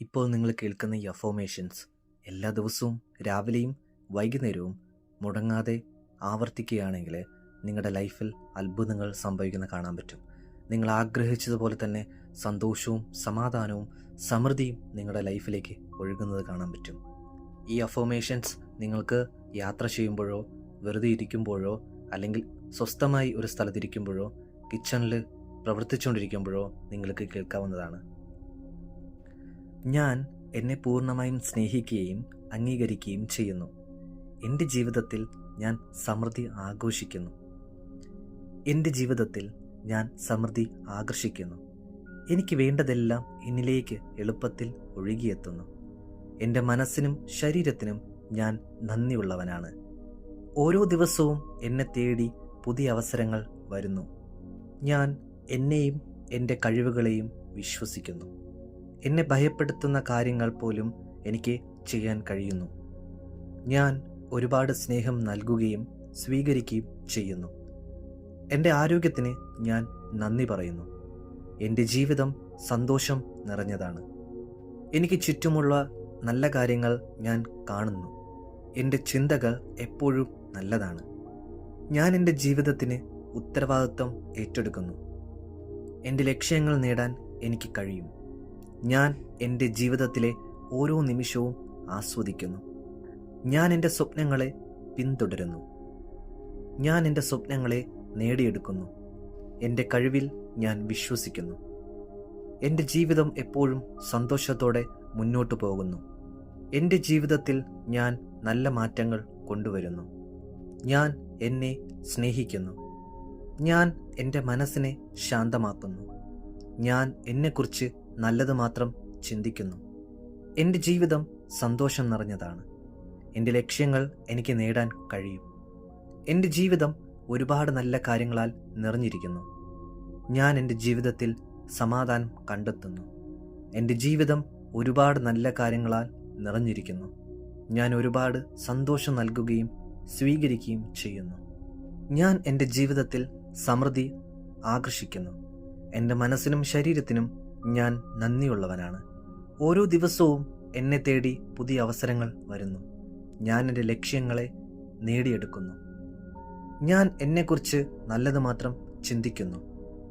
ഇപ്പോൾ നിങ്ങൾ കേൾക്കുന്ന ഈ അഫോമേഷൻസ് എല്ലാ ദിവസവും രാവിലെയും വൈകുന്നേരവും മുടങ്ങാതെ ആവർത്തിക്കുകയാണെങ്കിൽ നിങ്ങളുടെ ലൈഫിൽ അത്ഭുതങ്ങൾ സംഭവിക്കുന്ന കാണാൻ പറ്റും. നിങ്ങൾ ആഗ്രഹിച്ചതുപോലെ തന്നെ സന്തോഷവും സമാധാനവും സമൃദ്ധിയും നിങ്ങളുടെ ലൈഫിലേക്ക് ഒഴുകുന്നത് കാണാൻ പറ്റും. ഈ അഫോമേഷൻസ് നിങ്ങൾക്ക് യാത്ര ചെയ്യുമ്പോഴോ വെറുതെ ഇരിക്കുമ്പോഴോ അല്ലെങ്കിൽ സ്വസ്ഥമായി ഒരു സ്ഥലത്തിരിക്കുമ്പോഴോ കിച്ചണിൽ പ്രവർത്തിച്ചുകൊണ്ടിരിക്കുമ്പോഴോ നിങ്ങൾക്ക് കേൾക്കാവുന്നതാണ്. ഞാൻ എന്നെ പൂർണമായും സ്നേഹിക്കുകയും അംഗീകരിക്കുകയും ചെയ്യുന്നു. എന്റെ ജീവിതത്തിൽ ഞാൻ സമൃദ്ധി ആഘോഷിക്കുന്നു. എന്റെ ജീവിതത്തിൽ ഞാൻ സമൃദ്ധി ആകർഷിക്കുന്നു. എനിക്ക് വേണ്ടതെല്ലാം എന്നിലേക്ക് എളുപ്പത്തിൽ ഒഴുകിയെത്തുന്നു. എന്റെ മനസ്സിനും ശരീരത്തിനും ഞാൻ നന്ദിയുള്ളവനാണ്. ഓരോ ദിവസവും എന്നെ തേടി പുതിയ അവസരങ്ങൾ വരുന്നു. ഞാൻ എന്നെയും എന്റെ കഴിവുകളെയും വിശ്വസിക്കുന്നു. എന്നെ ഭയപ്പെടുത്തുന്ന കാര്യങ്ങൾ പോലും എനിക്ക് ചെയ്യാൻ കഴിയുന്നു. ഞാൻ ഒരുപാട് സ്നേഹം നൽകുകയും സ്വീകരിക്കുകയും ചെയ്യുന്നു. എന്റെ ആരോഗ്യത്തിന് ഞാൻ നന്ദി പറയുന്നു. എന്റെ ജീവിതം സന്തോഷം നിറഞ്ഞതാണ്. എനിക്ക് ചുറ്റുമുള്ള നല്ല കാര്യങ്ങൾ ഞാൻ കാണുന്നു. എന്റെ ചിന്തകൾ എപ്പോഴും നല്ലതാണ്. ഞാൻ എന്റെ ജീവിതത്തിന് ഉത്തരവാദിത്വം ഏറ്റെടുക്കുന്നു. എന്റെ ലക്ഷ്യങ്ങൾ നേടാൻ എനിക്ക് കഴിയും. ഞാൻ എന്റെ ജീവിതത്തിലെ ഓരോ നിമിഷവും ആസ്വദിക്കുന്നു. ഞാൻ എന്റെ സ്വപ്നങ്ങളെ പിന്തുടരുന്നു. ഞാൻ എന്റെ സ്വപ്നങ്ങളെ നേടിയെടുക്കുന്നു. എന്റെ കഴിവിൽ ഞാൻ വിശ്വസിക്കുന്നു. എന്റെ ജീവിതം എപ്പോഴും സന്തോഷത്തോടെ മുന്നോട്ടു പോകുന്നു. എന്റെ ജീവിതത്തിൽ ഞാൻ നല്ല മാറ്റങ്ങൾ കൊണ്ടുവരുന്നു. ഞാൻ എന്നെ സ്നേഹിക്കുന്നു. ഞാൻ എന്റെ മനസ്സിനെ ശാന്തമാക്കുന്നു. ഞാൻ എന്നെക്കുറിച്ച് നല്ലത് മാത്രം ചിന്തിക്കുന്നു. എന്റെ ജീവിതം സന്തോഷം നിറഞ്ഞതാണ്. എന്റെ ലക്ഷ്യങ്ങൾ എനിക്ക് നേടാൻ കഴിയും. എന്റെ ജീവിതം ഒരുപാട് നല്ല കാര്യങ്ങളാൽ നിറഞ്ഞിരിക്കുന്നു. ഞാൻ എന്റെ ജീവിതത്തിൽ സമാധാനം കണ്ടെത്തുന്നു. എന്റെ ജീവിതം ഒരുപാട് നല്ല കാര്യങ്ങളാൽ നിറഞ്ഞിരിക്കുന്നു. ഞാൻ ഒരുപാട് സന്തോഷം നൽകുകയും സ്വീകരിക്കുകയും ചെയ്യുന്നു. ഞാൻ എന്റെ ജീവിതത്തിൽ സമൃദ്ധി ആകർഷിക്കുന്നു. എന്റെ മനസ്സിനും ശരീരത്തിനും ഞാൻ നന്ദിയുള്ളവനാണ്. ഓരോ ദിവസവും എന്നെ തേടി പുതിയ അവസരങ്ങൾ വരുന്നു. ഞാൻ എന്റെ ലക്ഷ്യങ്ങളെ നേടിയെടുക്കുന്നു. ഞാൻ എന്നെക്കുറിച്ച് നല്ലത് മാത്രം ചിന്തിക്കുന്നു.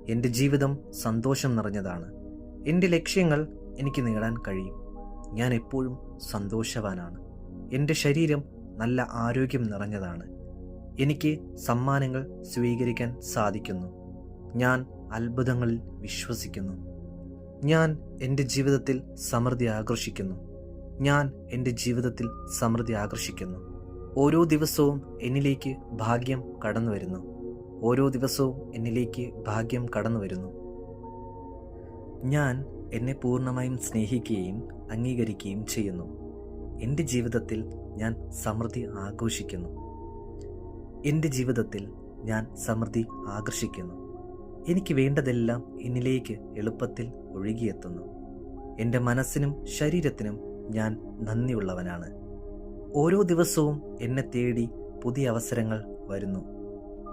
എന്റെ ജീവിതം സന്തോഷം നിറഞ്ഞതാണ്. എന്റെ ലക്ഷ്യങ്ങൾ എനിക്ക് നേടാൻ കഴിയും. ഞാൻ എപ്പോഴും സന്തോഷവാനാണ്. എന്റെ ശരീരം നല്ല ആരോഗ്യം നിറഞ്ഞതാണ്. എനിക്ക് സമ്മാനങ്ങൾ സ്വീകരിക്കാൻ സാധിക്കുന്നു. ഞാൻ അത്ഭുതങ്ങളിൽ വിശ്വസിക്കുന്നു. ഞാൻ എന്റെ ജീവിതത്തിൽ സമൃദ്ധി ആകർഷിക്കുന്നു. ഞാൻ എന്റെ ജീവിതത്തിൽ സമൃദ്ധി ആകർഷിക്കുന്നു. ഓരോ ദിവസവും എന്നിലേക്ക് ഭാഗ്യം കടന്നു വരുന്നു. ഓരോ ദിവസവും എന്നിലേക്ക് ഭാഗ്യം കടന്നു വരുന്നു. ഞാൻ എന്നെ പൂർണമായും സ്നേഹിക്കുകയും അംഗീകരിക്കുകയും ചെയ്യുന്നു. എന്റെ ജീവിതത്തിൽ ഞാൻ സമൃദ്ധി ആഘോഷിക്കുന്നു. എന്റെ ജീവിതത്തിൽ ഞാൻ സമൃദ്ധി ആകർഷിക്കുന്നു. എനിക്ക് വേണ്ടതെല്ലാം എന്നിലേക്ക് എളുപ്പത്തിൽ ഒഴുകിയെത്തുന്നു. എന്റെ മനസ്സിനും ശരീരത്തിനും ഞാൻ നന്ദിയുള്ളവനാണ്. ഓരോ ദിവസവും എന്നെ തേടി പുതിയ അവസരങ്ങൾ വരുന്നു.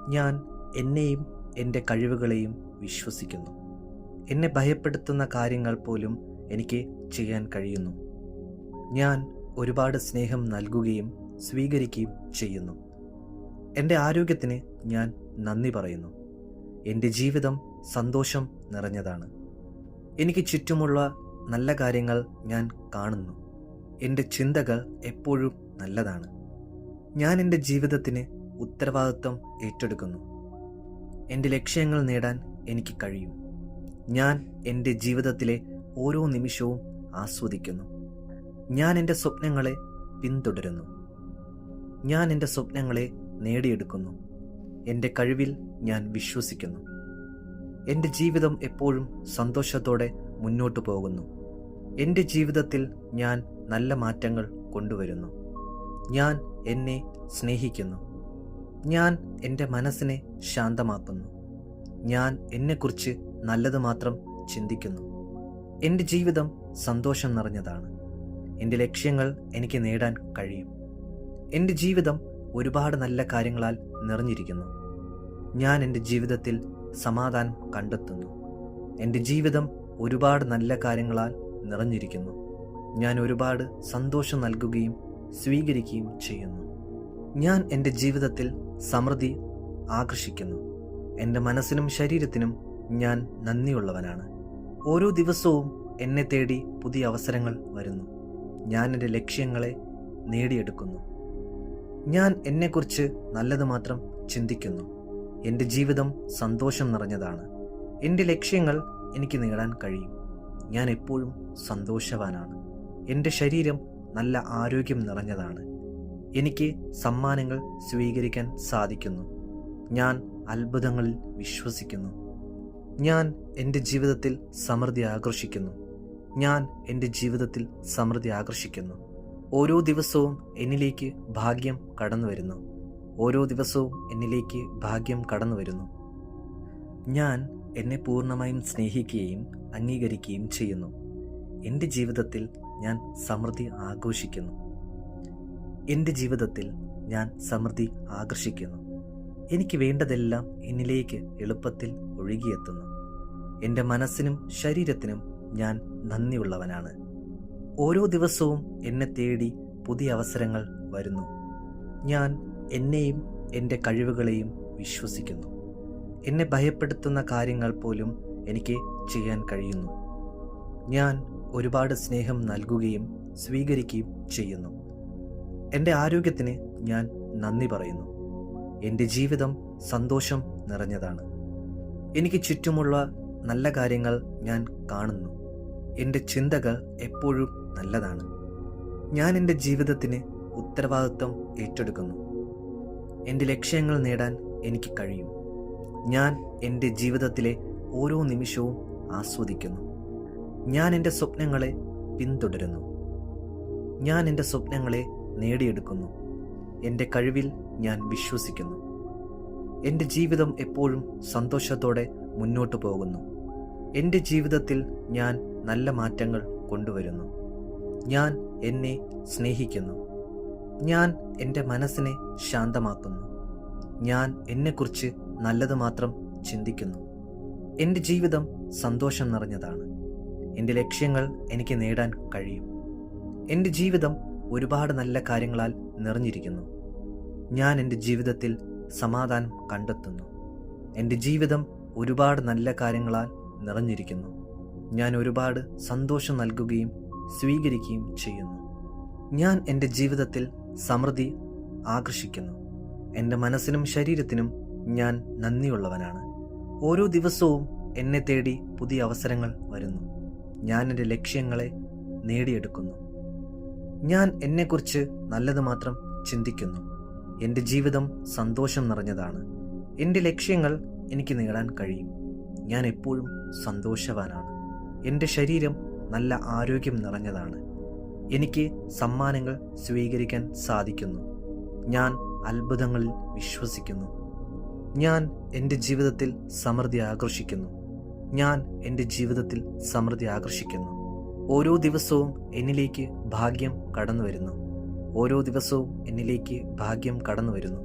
ഞാൻ എന്നെയും എന്റെ കഴിവുകളെയും വിശ്വസിക്കുന്നു. എന്നെ ഭയപ്പെടുത്തുന്ന കാര്യങ്ങൾ പോലും എനിക്ക് ചെയ്യാൻ കഴിയുന്നു. ഞാൻ ഒരുപാട് സ്നേഹം നൽകുകയും സ്വീകരിക്കുകയും ചെയ്യുന്നു. എന്റെ ആരോഗ്യത്തിന് ഞാൻ നന്ദി പറയുന്നു. എന്റെ ജീവിതം സന്തോഷം നിറഞ്ഞതാണ്. എനിക്ക് ചുറ്റുമുള്ള നല്ല കാര്യങ്ങൾ ഞാൻ കാണുന്നു. എന്റെ ചിന്തകൾ എപ്പോഴും നല്ലതാണ്. ഞാൻ എന്റെ ജീവിതത്തിന് ഉത്തരവാദിത്വം ഏറ്റെടുക്കുന്നു. എന്റെ ലക്ഷ്യങ്ങൾ നേടാൻ എനിക്ക് കഴിയും. ഞാൻ എന്റെ ജീവിതത്തിലെ ഓരോ നിമിഷവും ആസ്വദിക്കുന്നു. ഞാൻ എന്റെ സ്വപ്നങ്ങളെ പിന്തുടരുന്നു. ഞാൻ എന്റെ സ്വപ്നങ്ങളെ നേടിയെടുക്കുന്നു. എന്റെ കഴിവിൽ ഞാൻ വിശ്വസിക്കുന്നു. എന്റെ ജീവിതം എപ്പോഴും സന്തോഷത്തോടെ മുന്നോട്ടു പോകുന്നു. എന്റെ ജീവിതത്തിൽ ഞാൻ നല്ല മാറ്റങ്ങൾ കൊണ്ടുവരുന്നു. ഞാൻ എന്നെ സ്നേഹിക്കുന്നു. ഞാൻ എന്റെ മനസ്സിനെ ശാന്തമാക്കുന്നു. ഞാൻ എന്നെക്കുറിച്ച് നല്ലത് മാത്രം ചിന്തിക്കുന്നു. എന്റെ ജീവിതം സന്തോഷം നിറഞ്ഞതാണ്. എന്റെ ലക്ഷ്യങ്ങൾ എനിക്ക് നേടാൻ കഴിയും. എന്റെ ജീവിതം ഒരുപാട് നല്ല കാര്യങ്ങളാൽ നിറഞ്ഞിരിക്കുന്നു. ഞാൻ എന്റെ ജീവിതത്തിൽ സമാധാനം കണ്ടെത്തുന്നു. എന്റെ ജീവിതം ഒരുപാട് നല്ല കാര്യങ്ങളാൽ നിറഞ്ഞിരിക്കുന്നു. ഞാൻ ഒരുപാട് സന്തോഷം നൽകുകയും സ്വീകരിക്കുകയും ചെയ്യുന്നു. ഞാൻ എന്റെ ജീവിതത്തിൽ സമൃദ്ധി ആകർഷിക്കുന്നു. എന്റെ മനസ്സിനും ശരീരത്തിനും ഞാൻ നന്ദിയുള്ളവനാണ്. ഓരോ ദിവസവും എന്നെ തേടി പുതിയ അവസരങ്ങൾ വരുന്നു. ഞാൻ എന്റെ ലക്ഷ്യങ്ങളെ നേടിയെടുക്കുന്നു. ഞാൻ എന്നെക്കുറിച്ച് നല്ലത് മാത്രം ചിന്തിക്കുന്നു. എന്റെ ജീവിതം സന്തോഷം നിറഞ്ഞതാണ്. എന്റെ ലക്ഷ്യങ്ങൾ എനിക്ക് നേടാൻ കഴിയും. ഞാൻ എപ്പോഴും സന്തോഷവാനാണ്. എന്റെ ശരീരം നല്ല ആരോഗ്യം നിറഞ്ഞതാണ്. എനിക്ക് സമ്മാനങ്ങൾ സ്വീകരിക്കാൻ സാധിക്കുന്നു. ഞാൻ അത്ഭുതങ്ങളിൽ വിശ്വസിക്കുന്നു. ഞാൻ എന്റെ ജീവിതത്തിൽ സമൃദ്ധി ആകർഷിക്കുന്നു. ഞാൻ എന്റെ ജീവിതത്തിൽ സമൃദ്ധി ആകർഷിക്കുന്നു. ഓരോ ദിവസവും എന്നിലേക്ക് ഭാഗ്യം കടന്നു വരുന്നു. ഓരോ ദിവസവും എന്നിലേക്ക് ഭാഗ്യം കടന്നു വരുന്നു. ഞാൻ എന്നെ പൂർണമായും സ്നേഹിക്കുകയും അംഗീകരിക്കുകയും ചെയ്യുന്നു. എന്റെ ജീവിതത്തിൽ ഞാൻ സമൃദ്ധി ആഘോഷിക്കുന്നു. എന്റെ ജീവിതത്തിൽ ഞാൻ സമൃദ്ധി ആകർഷിക്കുന്നു. എനിക്ക് വേണ്ടതെല്ലാം എന്നിലേക്ക് എളുപ്പത്തിൽ ഒഴുകിയെത്തുന്നു. എന്റെ മനസ്സിനും ശരീരത്തിനും ഞാൻ നന്ദിയുള്ളവനാണ്. ഓരോ ദിവസവും എന്നെ തേടി പുതിയ അവസരങ്ങൾ വരുന്നു. ഞാൻ എന്നെയും എന്റെ കഴിവുകളെയും വിശ്വസിക്കുന്നു. എന്നെ ഭയപ്പെടുത്തുന്ന കാര്യങ്ങൾ പോലും എനിക്ക് ചെയ്യാൻ കഴിയുന്നു. ഞാൻ ഒരുപാട് സ്നേഹം നൽകുകയും സ്വീകരിക്കുകയും ചെയ്യുന്നു. എന്റെ ആരോഗ്യത്തിന് ഞാൻ നന്ദി പറയുന്നു. എന്റെ ജീവിതം സന്തോഷം നിറഞ്ഞതാണ്. എനിക്ക് ചുറ്റുമുള്ള നല്ല കാര്യങ്ങൾ ഞാൻ കാണുന്നു. എന്റെ ചിന്തകൾ എപ്പോഴും നല്ലതാണ്. ഞാൻ എന്റെ ജീവിതത്തിന് ഉത്തരവാദിത്വം ഏറ്റെടുക്കുന്നു. എന്റെ ലക്ഷ്യങ്ങൾ നേടാൻ എനിക്ക് കഴിയും. ഞാൻ എന്റെ ജീവിതത്തിലെ ഓരോ നിമിഷവും ആസ്വദിക്കുന്നു. ഞാൻ എന്റെ സ്വപ്നങ്ങളെ പിന്തുടരുന്നു. ഞാൻ എന്റെ സ്വപ്നങ്ങളെ നേടിയെടുക്കുന്നു. എന്റെ കഴിവിൽ ഞാൻ വിശ്വസിക്കുന്നു. എന്റെ ജീവിതം എപ്പോഴും സന്തോഷത്തോടെ മുന്നോട്ടു പോകുന്നു. എന്റെ ജീവിതത്തിൽ ഞാൻ നല്ല മാറ്റങ്ങൾ കൊണ്ടുവരുന്നു. ഞാൻ എന്നെ സ്നേഹിക്കുന്നു. ഞാൻ എന്റെ മനസ്സിനെ ശാന്തമാക്കുന്നു. ഞാൻ എന്നെക്കുറിച്ച് നല്ലത് മാത്രം ചിന്തിക്കുന്നു. എന്റെ ജീവിതം സന്തോഷം നിറഞ്ഞതാണ്. എന്റെ ലക്ഷ്യങ്ങൾ എനിക്ക് നേടാൻ കഴിയും. എന്റെ ജീവിതം ഒരുപാട് നല്ല കാര്യങ്ങളാൽ നിറഞ്ഞിരിക്കുന്നു. ഞാൻ എന്റെ ജീവിതത്തിൽ സമാധാനം കണ്ടെത്തുന്നു. എന്റെ ജീവിതം ഒരുപാട് നല്ല കാര്യങ്ങളാൽ നിറഞ്ഞിരിക്കുന്നു. ഞാൻ ഒരുപാട് സന്തോഷം നൽകുകയും സ്വീകരിക്കുകയും ചെയ്യുന്നു. ഞാൻ എന്റെ ജീവിതത്തിൽ സമൃദ്ധി ആകർഷിക്കുന്നു. എന്റെ മനസ്സിനും ശരീരത്തിനും ഞാൻ നന്ദിയുള്ളവനാണ്. ഓരോ ദിവസവും എന്നെ തേടി പുതിയ അവസരങ്ങൾ വരുന്നു. ഞാൻ എന്റെ ലക്ഷ്യങ്ങളെ നേടിയെടുക്കുന്നു. ഞാൻ എന്നെക്കുറിച്ച് നല്ലത് മാത്രം ചിന്തിക്കുന്നു. എന്റെ ജീവിതം സന്തോഷം നിറഞ്ഞതാണ്. എന്റെ ലക്ഷ്യങ്ങൾ എനിക്ക് നേടാൻ കഴിയും. ഞാൻ എപ്പോഴും സന്തോഷവാനാണ്. എന്റെ ശരീരം നല്ല ആരോഗ്യം നിറഞ്ഞതാണ്. എനിക്ക് സമ്മാനങ്ങൾ സ്വീകരിക്കാൻ സാധിക്കുന്നു. ഞാൻ അത്ഭുതങ്ങളിൽ വിശ്വസിക്കുന്നു. ഞാൻ എന്റെ ജീവിതത്തിൽ സമൃദ്ധി ആകർഷിക്കുന്നു. ഞാൻ എന്റെ ജീവിതത്തിൽ സമൃദ്ധി ആകർഷിക്കുന്നു. ഓരോ ദിവസവും എന്നിലേക്ക് ഭാഗ്യം കടന്നു വരുന്നു. ഓരോ ദിവസവും എന്നിലേക്ക് ഭാഗ്യം കടന്നു വരുന്നു.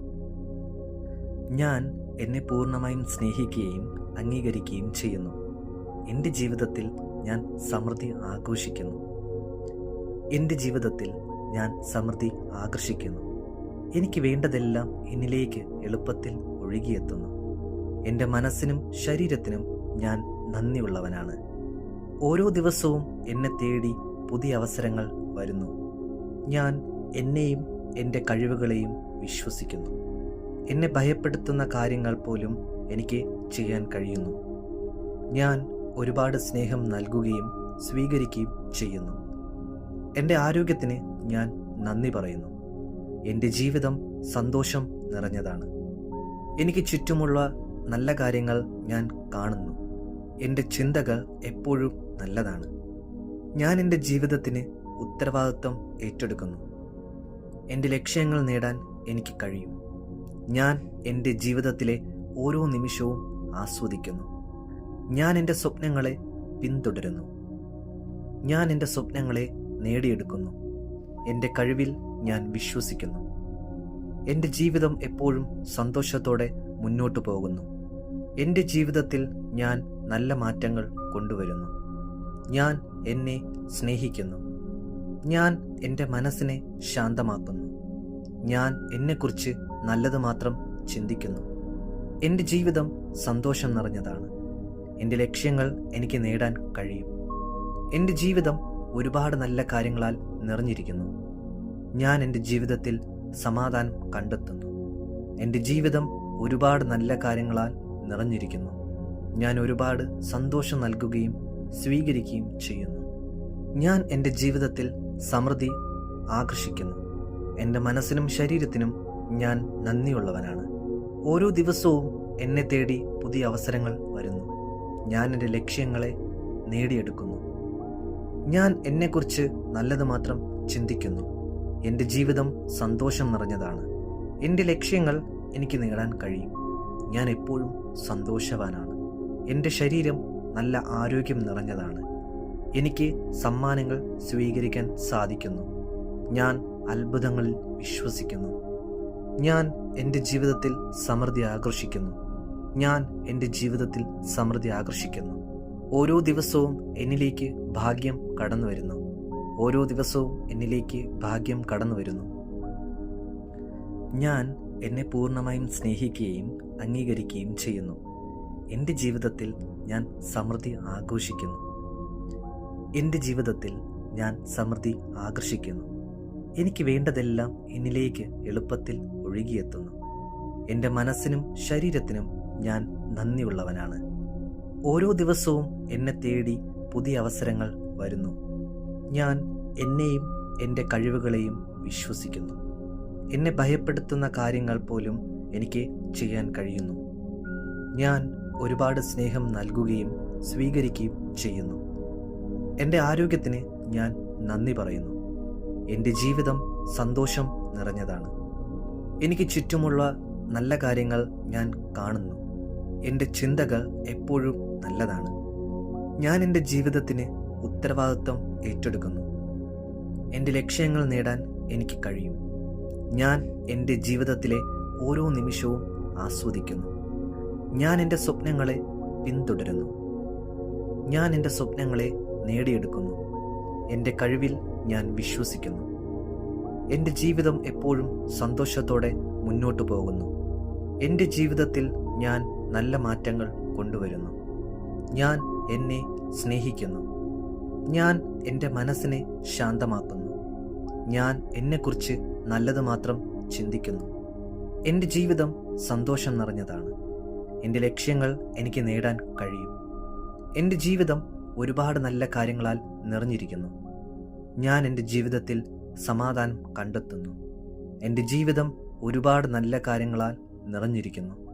ഞാൻ എന്നെ പൂർണമായും സ്നേഹിക്കുകയും അംഗീകരിക്കുകയും ചെയ്യുന്നു. എന്റെ ജീവിതത്തിൽ ഞാൻ സമൃദ്ധി ആഘോഷിക്കുന്നു. എന്റെ ജീവിതത്തിൽ ഞാൻ സമൃദ്ധി ആകർഷിക്കുന്നു. എനിക്ക് വേണ്ടതെല്ലാം എന്നിലേക്ക് എളുപ്പത്തിൽ ഒഴുകിയെത്തുന്നു. എന്റെ മനസ്സിനും ശരീരത്തിനും ഞാൻ നന്ദിയുള്ളവനാണ്. ഓരോ ദിവസവും എന്നെ തേടി പുതിയ അവസരങ്ങൾ വരുന്നു. ഞാൻ എന്നെയും എന്റെ കഴിവുകളെയും വിശ്വസിക്കുന്നു. എന്നെ ഭയപ്പെടുത്തുന്ന കാര്യങ്ങൾ പോലും എനിക്ക് ചെയ്യാൻ കഴിയുന്നു. ഞാൻ ഒരുപാട് സ്നേഹം നൽകുകയും സ്വീകരിക്കുകയും ചെയ്യുന്നു. എന്റെ ആരോഗ്യത്തിന് ഞാൻ നന്ദി പറയുന്നു. എന്റെ ജീവിതം സന്തോഷം നിറഞ്ഞതാണ്. എനിക്ക് ചുറ്റുമുള്ള നല്ല കാര്യങ്ങൾ ഞാൻ കാണുന്നു. എന്റെ ചിന്തകൾ എപ്പോഴും നല്ലതാണ്. ഞാൻ എന്റെ ജീവിതത്തിന് ഉത്തരവാദിത്വം ഏറ്റെടുക്കുന്നു. എന്റെ ലക്ഷ്യങ്ങൾ നേടാൻ എനിക്ക് കഴിയും. ഞാൻ എന്റെ ജീവിതത്തിലെ ഓരോ നിമിഷവും ആസ്വദിക്കുന്നു. ഞാൻ എന്റെ സ്വപ്നങ്ങളെ പിന്തുടരുന്നു. ഞാൻ എന്റെ സ്വപ്നങ്ങളെ നേടിയെടുക്കുന്നു. എന്റെ കഴിവിൽ ഞാൻ വിശ്വസിക്കുന്നു. എന്റെ ജീവിതം എപ്പോഴും സന്തോഷത്തോടെ മുന്നോട്ടു പോകുന്നു. എന്റെ ജീവിതത്തിൽ ഞാൻ നല്ല മാറ്റങ്ങൾ കൊണ്ടുവരുന്നു. ഞാൻ എന്നെ സ്നേഹിക്കുന്നു. ഞാൻ എന്റെ മനസ്സിനെ ശാന്തമാക്കുന്നു. ഞാൻ എന്നെക്കുറിച്ച് നല്ലത് മാത്രം ചിന്തിക്കുന്നു. എന്റെ ജീവിതം സന്തോഷം നിറഞ്ഞതാണ്. എന്റെ ലക്ഷ്യങ്ങൾ എനിക്ക് നേടാൻ കഴിയും. എന്റെ ജീവിതം ഒരുപാട് നല്ല കാര്യങ്ങളാൽ നിറഞ്ഞിരിക്കുന്നു. ഞാൻ എന്റെ ജീവിതത്തിൽ സമാധാനം കണ്ടെത്തുന്നു. എന്റെ ജീവിതം ഒരുപാട് നല്ല കാര്യങ്ങളാൽ നിറഞ്ഞിരിക്കുന്നു. ഞാൻ ഒരുപാട് സന്തോഷം നൽകുകയും സ്വീകരിക്കുകയും ചെയ്യുന്നു. ഞാൻ എന്റെ ജീവിതത്തിൽ സമൃദ്ധി ആകർഷിക്കുന്നു. എന്റെ മനസ്സിനും ശരീരത്തിനും ഞാൻ നന്ദിയുള്ളവനാണ്. ഓരോ ദിവസവും എന്നെ തേടി പുതിയ അവസരങ്ങൾ വരുന്നു. ഞാൻ എന്റെ ലക്ഷ്യങ്ങളെ നേടിയെടുക്കുന്നു. ഞാൻ എന്നെക്കുറിച്ച് നല്ലത് മാത്രം ചിന്തിക്കുന്നു. എന്റെ ജീവിതം സന്തോഷം നിറഞ്ഞതാണ്. എന്റെ ലക്ഷ്യങ്ങൾ എനിക്ക് നേടാൻ കഴിയും. ഞാൻ എപ്പോഴും സന്തോഷവാനാണ്. എന്റെ ശരീരം നല്ല ആരോഗ്യം നിറഞ്ഞതാണ്. എനിക്ക് സമ്മാനങ്ങൾ സ്വീകരിക്കാൻ സാധിക്കുന്നു. ഞാൻ അത്ഭുതങ്ങളിൽ വിശ്വസിക്കുന്നു. ഞാൻ എന്റെ ജീവിതത്തിൽ സമൃദ്ധി ആകർഷിക്കുന്നു. ഞാൻ എന്റെ ജീവിതത്തിൽ സമൃദ്ധി ആകർഷിക്കുന്നു. ഓരോ ദിവസവും എന്നിലേക്ക് ഭാഗ്യം കടന്നു വരുന്നു. ഓരോ ദിവസവും എന്നിലേക്ക് ഭാഗ്യം കടന്നു വരുന്നു. ഞാൻ എന്നെ പൂർണമായും സ്നേഹിക്കുകയും അംഗീകരിക്കുകയും ചെയ്യുന്നു. എന്റെ ജീവിതത്തിൽ ഞാൻ സമൃദ്ധി ആഘോഷിക്കുന്നു. എന്റെ ജീവിതത്തിൽ ഞാൻ സമൃദ്ധി ആകർഷിക്കുന്നു. എനിക്ക് വേണ്ടതെല്ലാം എന്നിലേക്ക് എളുപ്പത്തിൽ ഒഴുകിയെത്തുന്നു. എന്റെ മനസ്സിനും ശരീരത്തിനും ഞാൻ നന്ദിയുള്ളവനാണ്. ഓരോ ദിവസവും എന്നെ തേടി പുതിയ അവസരങ്ങൾ വരുന്നു. ഞാൻ എന്നെയും എന്റെ കഴിവുകളെയും വിശ്വസിക്കുന്നു. എന്നെ ഭയപ്പെടുത്തുന്ന കാര്യങ്ങൾ പോലും എനിക്ക് ചെയ്യാൻ കഴിയുന്നു. ഞാൻ ഒരുപാട് സ്നേഹം നൽകുകയും സ്വീകരിക്കുകയും ചെയ്യുന്നു. എന്റെ ആരോഗ്യത്തിന് ഞാൻ നന്ദി പറയുന്നു. എന്റെ ജീവിതം സന്തോഷം നിറഞ്ഞതാണ്. എനിക്ക് ചുറ്റുമുള്ള നല്ല കാര്യങ്ങൾ ഞാൻ കാണുന്നു. എന്റെ ചിന്തകൾ എപ്പോഴും നല്ലതാണ്. ഞാൻ എന്റെ ജീവിതത്തിന് ഉത്തരവാദിത്വം ഏറ്റെടുക്കുന്നു. എന്റെ ലക്ഷ്യങ്ങൾ നേടാൻ എനിക്ക് കഴിയും. ഞാൻ എന്റെ ജീവിതത്തിലെ ഓരോ നിമിഷവും ആസ്വദിക്കുന്നു. ഞാൻ എന്റെ സ്വപ്നങ്ങളെ പിന്തുടരുന്നു. ഞാൻ എന്റെ സ്വപ്നങ്ങളെ നേടിയെടുക്കുന്നു. എന്റെ കഴിവിൽ ഞാൻ വിശ്വസിക്കുന്നു. എന്റെ ജീവിതം എപ്പോഴും സന്തോഷത്തോടെ മുന്നോട്ടു പോകുന്നു. എന്റെ ജീവിതത്തിൽ ഞാൻ നല്ല മാറ്റങ്ങൾ കൊണ്ടുവരുന്നു. ഞാൻ എന്നെ സ്നേഹിക്കുന്നു. ഞാൻ എന്റെ മനസ്സിനെ ശാന്തമാക്കുന്നു. ഞാൻ എന്നെക്കുറിച്ച് നല്ലത് മാത്രം ചിന്തിക്കുന്നു. എന്റെ ജീവിതം സന്തോഷം നിറഞ്ഞതാണ്. എന്റെ ലക്ഷ്യങ്ങൾ എനിക്ക് നേടാൻ കഴിയും. എന്റെ ജീവിതം ഒരുപാട് നല്ല കാര്യങ്ങളാൽ നിറഞ്ഞിരിക്കുന്നു. ഞാൻ എന്റെ ജീവിതത്തിൽ സമാധാനം കണ്ടെത്തുന്നു. എന്റെ ജീവിതം ഒരുപാട് നല്ല കാര്യങ്ങളാൽ നിറഞ്ഞിരിക്കുന്നു.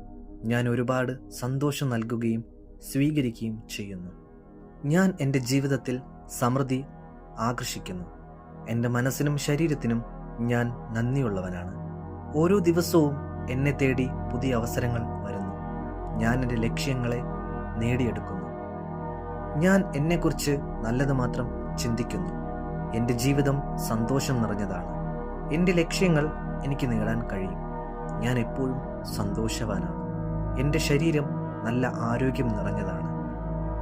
ഞാൻ ഒരുപാട് സന്തോഷം നൽകുകയും സ്വീകരിക്കുകയും ചെയ്യുന്നു. ഞാൻ എന്റെ ജീവിതത്തിൽ സമൃദ്ധി ആകർഷിക്കുന്നു. എന്റെ മനസ്സിനും ശരീരത്തിനും ഞാൻ നന്ദിയുള്ളവനാണ്. ഓരോ ദിവസവും എന്നെ തേടി പുതിയ അവസരങ്ങൾ വരുന്നു. ഞാൻ എന്റെ ലക്ഷ്യങ്ങളെ നേടിയെടുക്കുന്നു. ഞാൻ എന്നെക്കുറിച്ച് നല്ലത് മാത്രം ചിന്തിക്കുന്നു. എന്റെ ജീവിതം സന്തോഷം നിറഞ്ഞതാണ്. എന്റെ ലക്ഷ്യങ്ങൾ എനിക്ക് നേടാൻ കഴിയും. ഞാൻ എപ്പോഴും സന്തോഷവാനാണ്. എന്റെ ശരീരം നല്ല ആരോഗ്യം നിറഞ്ഞതാണ്.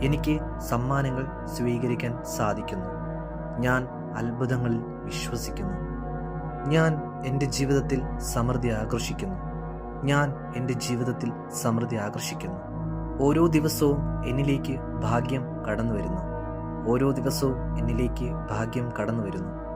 എനിക്ക് സമ്മാനങ്ങൾ സ്വീകരിക്കാൻ സാധിക്കുന്നു. ഞാൻ അത്ഭുതങ്ങളിൽ വിശ്വസിക്കുന്നു. ഞാൻ എന്റെ ജീവിതത്തിൽ സമൃദ്ധി ആകർഷിക്കുന്നു. ഞാൻ എന്റെ ജീവിതത്തിൽ സമൃദ്ധി ആകർഷിക്കുന്നു. ഓരോ ദിവസവും എന്നിലേക്ക് ഭാഗ്യം കടന്നു വരുന്നു ഓരോ ദിവസവും എന്നിലേക്ക് ഭാഗ്യം കടന്നു വരുന്നു